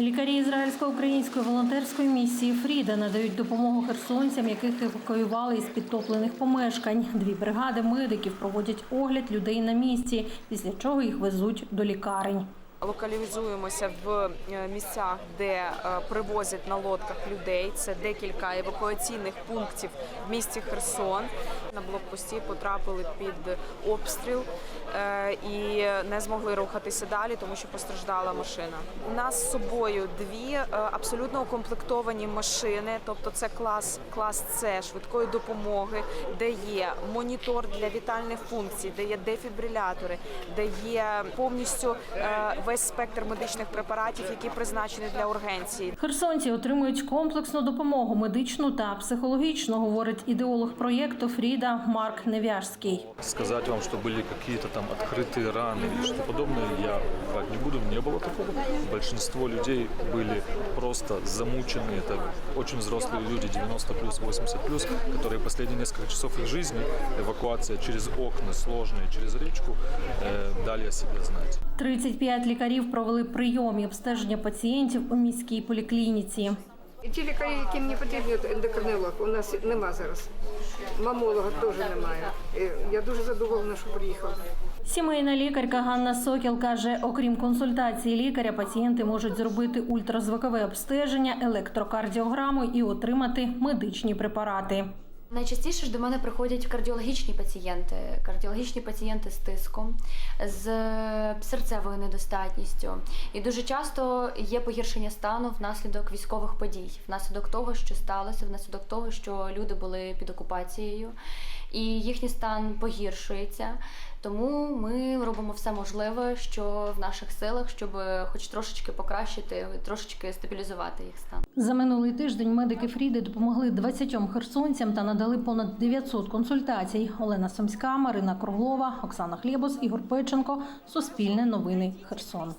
Лікарі ізраїльсько-української волонтерської місії Фріда надають допомогу херсонцям, яких евакуювали із підтоплених помешкань. Дві бригади медиків проводять огляд людей на місці, після чого їх везуть до лікарень. Локалізуємося в е, місцях, де е, привозять на лодках людей. Це декілька евакуаційних пунктів в місті Херсон. На блокпості потрапили під обстріл і не змогли рухатися далі, тому що постраждала машина. У нас з собою дві е, абсолютно укомплектовані машини, тобто це клас клас С швидкої допомоги, де є монітор для вітальних функцій, де є дефібрилятори, де є повністю е, весь спектр медичних препаратів, які призначені для ургенції. Херсонці отримують комплексну допомогу медичну та психологічну, говорить ідеолог проєкту Фріда Марк Невяжський. Сказать вам, что были какие-то там открытые раны или что подобное, я врать не буду, не было такого. Большинство людей были просто замучены. Это очень взрослые люди, 90 плюс, 80 плюс, которые последние несколько часов их жизни, эвакуация через окна сложные, через речку, э, дали о себе знать. 35 лікарів провели прийом і обстеження пацієнтів у міській поліклініці. І ті лікарі, яким не потрібен ендокринолог, у нас нема зараз. Мамолога теж немає. Е, Я дуже задоволена, що приїхав. Сімейна лікарка Ганна Сокіл каже, окрім консультації лікаря, пацієнти можуть зробити ультразвукове обстеження, електрокардіограму і отримати медичні препарати. Найчастіше ж до мене приходять кардіологічні пацієнти, кардіологічні пацієнти з тиском, з серцевою недостатністю. І дуже часто є погіршення стану внаслідок військових подій, внаслідок того, що сталося, внаслідок того, що люди були під окупацією, і їхній стан погіршується. Тому ми робимо все можливе, що в наших силах, щоб хоч трошечки покращити, трошечки стабілізувати їх стан. За минулий тиждень медики Фріди допомогли 20 херсонцям та надали понад 900 консультацій. Олена Сумська, Марина Круглова, Оксана Хлєбос, Ігор Печенко. Суспільне новини Херсон.